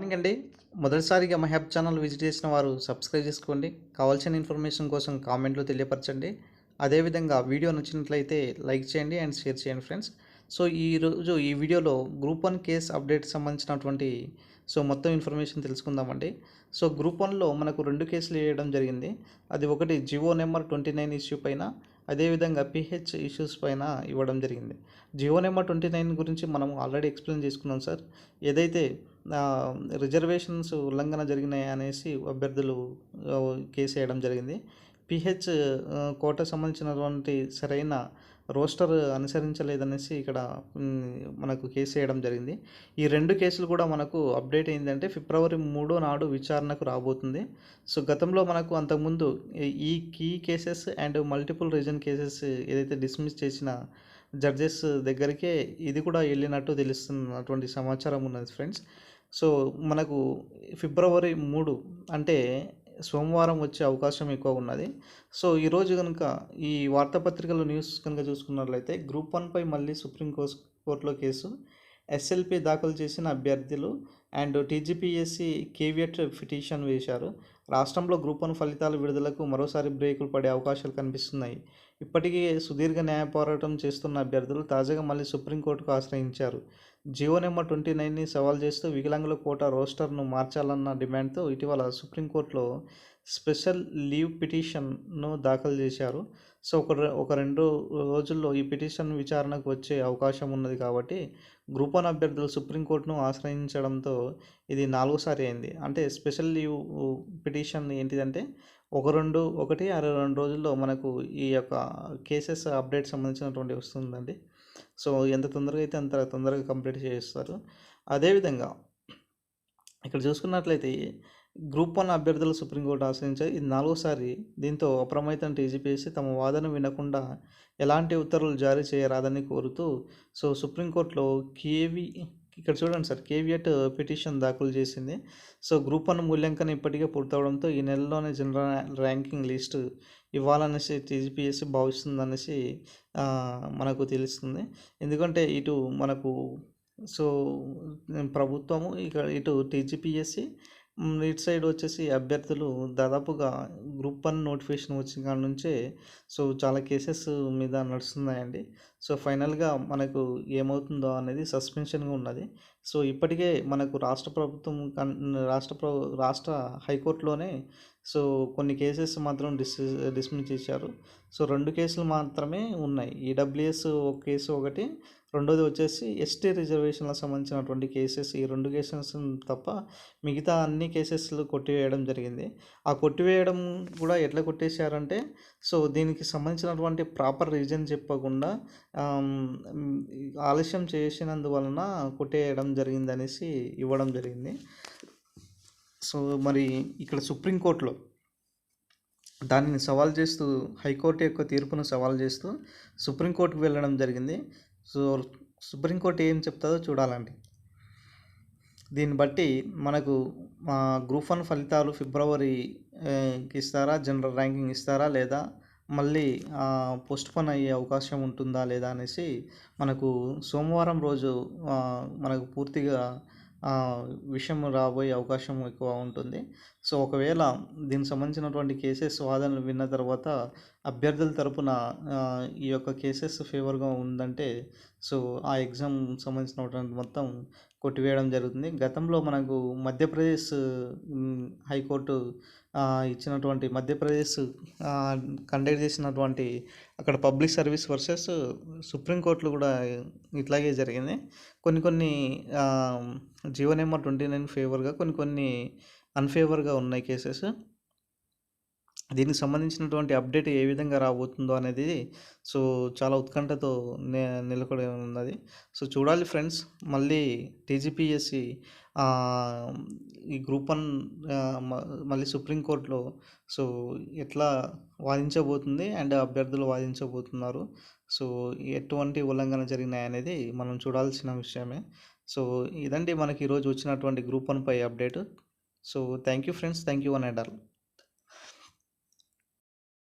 Morning అండి. మొదటిసారిగా మా హ్యాప్ ఛానల్ విజిట్ చేసిన వారు సబ్స్క్రైబ్ చేసుకోండి. కావాల్సిన ఇన్ఫర్మేషన్ కోసం కామెంట్లో తెలియపరచండి. అదేవిధంగా వీడియో నచ్చినట్లయితే లైక్ చేయండి అండ్ షేర్ చేయండి ఫ్రెండ్స్. సో ఈరోజు ఈ వీడియోలో గ్రూప్ వన్ కేస్ అప్డేట్ సంబంధించినటువంటి సో మొత్తం ఇన్ఫర్మేషన్ తెలుసుకుందామండి. సో గ్రూప్ వన్లో మనకు రెండు కేసులు వేయడం జరిగింది. అది ఒకటి GO number twenty nine issue పైన అదేవిధంగా పిహెచ్ ఇష్యూస్ పైన ఇవ్వడం జరిగింది. జియో నెంబర్ ట్వంటీ నైన్ గురించి మనం ఆల్రెడీ ఎక్స్ప్లెయిన్ చేసుకున్నాం సార్. ఏదైతే రిజర్వేషన్స్ ఉల్లంఘన జరిగినాయి అనేసి అభ్యర్థులు కేసు వేయడం జరిగింది. పిహెచ్ కోట సంబంధించినటువంటి సరైన రోస్టర్ అనుసరించలేదనేసి ఇక్కడ మనకు కేసు వేయడం జరిగింది. ఈ రెండు కేసులు కూడా మనకు అప్డేట్ అయిందంటే ఫిబ్రవరి మూడో నాడు విచారణకు రాబోతుంది. సో గతంలో మనకు అంతకుముందు ఈ- ఈ key cases and multiple reason cases ఏదైతే డిస్మిస్ చేసిన జడ్జెస్ దగ్గరికే ఇది కూడా వెళ్ళినట్టు తెలుస్తున్నటువంటి సమాచారం ఉన్నది ఫ్రెండ్స్. సో మనకు ఫిబ్రవరి మూడు అంటే సోమవారం వచ్చే అవకాశం ఎక్కువ ఉన్నది. సో ఈరోజు కనుక ఈ వార్తాపత్రికలో న్యూస్ కనుక చూసుకున్నట్లయితే గ్రూప్ వన్పై మళ్ళీ సుప్రీం కోర్స్ కోర్టులో కేసు. ఎస్ఎల్పి దాఖలు చేసిన అభ్యర్థులు అండ్ టీజీపీఎస్సీ కేవియట్ పిటిషన్ వేశారు. రాష్ట్రంలో గ్రూప్ వన్ ఫలితాల విడుదలకు మరోసారి బ్రేకులు పడే అవకాశాలు కనిపిస్తున్నాయి. ఇప్పటికీ సుదీర్ఘ న్యాయ పోరాటం చేస్తున్న అభ్యర్థులు తాజాగా మళ్ళీ సుప్రీంకోర్టుకు ఆశ్రయించారు. జియో నెంబర్ ట్వంటీ నైన్ని సవాల్ చేస్తూ వికలాంగుల కోట రోస్టర్ను మార్చాలన్న డిమాండ్తో ఇటీవల సుప్రీంకోర్టులో స్పెషల్ లీవ్ పిటిషన్ను దాఖలు చేశారు. సో ఒక ఒక రెండు రోజుల్లో ఈ పిటిషన్ విచారణకు వచ్చే అవకాశం ఉన్నది కాబట్టి గ్రూప్ వన్ అభ్యర్థులు సుప్రీంకోర్టును ఆశ్రయించడంతో ఇది నాలుగోసారి అయింది. అంటే స్పెషల్ లీవ్ పిటిషన్ ఏంటిదంటే ఒక రెండు ఒకటి అరవై రెండు రోజుల్లో మనకు ఈ యొక్క కేసెస్ అప్డేట్ సంబంధించినటువంటి వస్తుందండి. సో ఎంత తొందరగా అయితే అంత తొందరగా కంప్లీట్ చేస్తారు అదేవిధంగా ఇక్కడ చూసుకున్నట్లయితే గ్రూప్ వన్ అభ్యర్థులు సుప్రీంకోర్టు ఆశ్రయించారు. ఇది నాలుగోసారి దీంతో అప్రమత్తం టీజీపీఎస్సీ తమ వాదన వినకుండా ఎలాంటి ఉత్తర్వులు జారీ చేయరాదని కోరుతూ సో సుప్రీంకోర్టులో కేవీ ఇక్కడ చూడండి సార్ కేవియట్ పిటిషన్ దాఖలు చేసింది. సో గ్రూప్ వన్ మూల్యాంకనం ఇప్పటికే పూర్తవడంతో ఈ నెలలోనే జనరల్ ర్యాంకింగ్ లిస్ట్ ఇవ్వాలనేసి టీజీపీఎస్సీ భావిస్తుందనేసి మనకు తెలుస్తుంది. ఎందుకంటే ఇటు మనకు సో ప్రభుత్వము ఇక ఇటు టీజీపీఎస్సి ఇటు సైడ్ వచ్చేసి అభ్యర్థులు దాదాపుగా గ్రూప్ వన్ నోటిఫికేషన్ వచ్చిన కాడ నుంచే సో చాలా కేసెస్ మీద నడుస్తున్నాయండి. సో ఫైనల్గా మనకు ఏమవుతుందో అనేది సస్పెన్షన్గా ఉన్నది. సో ఇప్పటికే మనకు రాష్ట్ర ప్రభుత్వం కన్ రాష్ట్ర ప్ర రాష్ట్ర హైకోర్టులోనే సో కొన్ని కేసెస్ మాత్రం డిస్ డిస్మిస్ చేశారు. సో రెండు కేసులు మాత్రమే ఉన్నాయి. ఈడబ్ల్యూఎస్ ఒక కేసు ఒకటి రెండోది వచ్చేసి ఎస్టీ రిజర్వేషన్లకు సంబంధించినటువంటి కేసెస్. ఈ రెండు కేసెస్ తప్ప మిగతా అన్ని కేసెస్లు కొట్టివేయడం జరిగింది. ఆ కొట్టివేయడం కూడా ఎట్లా కొట్టేశారంటే సో దీనికి సంబంధించినటువంటి ప్రాపర్ రీజన్ చెప్పకుండా ఆలస్యం చేసినందువలన కొట్టేయడం జరిగింది అనేసి ఇవ్వడం జరిగింది. సో మరి ఇక్కడ సుప్రీంకోర్టులో దానిని సవాల్ చేస్తూ హైకోర్టు యొక్క తీర్పును సవాల్ చేస్తూ సుప్రీంకోర్టుకు వెళ్ళడం జరిగింది. సో సుప్రీంకోర్టు ఏం చెప్తుందో చూడాలండి. దీన్ని బట్టి మనకు మా గ్రూప్ వన్ ఫలితాలు ఫిబ్రవరికి ఇస్తారా? జనరల్ ర్యాంకింగ్ ఇస్తారా? లేదా మళ్ళీ పోస్ట్పోన్ అయ్యే అవకాశం ఉంటుందా? లేదా అనేసి మనకు సోమవారం రోజు మనకు పూర్తిగా విషయం రాబోయే అవకాశం ఎక్కువ ఉంటుంది. సో ఒకవేళ దీనికి సంబంధించినటువంటి కేసెస్ వాదనలు విన్న తర్వాత అభ్యర్థుల తరపున ఈ యొక్క కేసెస్ ఫేవర్గా ఉందంటే సో ఆ ఎగ్జామ్ సంబంధించినటువంటి మొత్తం కొట్టివేయడం జరుగుతుంది. గతంలో మనకు మధ్యప్రదేశ్ హైకోర్టు ఇచ్చినటువంటి మధ్యప్రదేశ్ కండక్ట్ చేసినటువంటి అక్కడ పబ్లిక్ సర్వీస్ వర్సెస్ సుప్రీంకోర్టులు కూడా ఇట్లాగే జరిగింది. కొన్ని కొన్ని జీవో నెంబర్ ట్వంటీ నైన్ ఫేవర్గా కొన్ని కొన్ని అన్ఫేవర్గా ఉన్నాయి కేసెస్ దీనికి సంబంధించినటువంటి అప్డేట్ ఏ విధంగా రాబోతుందో అనేది సో చాలా ఉత్కంఠతో నే నెలకొని ఉన్నది. సో చూడాలి ఫ్రెండ్స్ మళ్ళీ టీజీపీఎస్సి ఈ గ్రూప్ వన్ మళ్ళీ సుప్రీంకోర్టులో సో ఎట్లా వాదించబోతుంది అండ్ అభ్యర్థులు వాదించబోతున్నారు. సో ఎటువంటి ఉల్లంఘన జరిగినాయి అనేది మనం చూడాల్సిన విషయమే. సో ఇదండి మనకి ఈరోజు వచ్చినటువంటి group వన్పై update So thank you friends. Thank you one and all.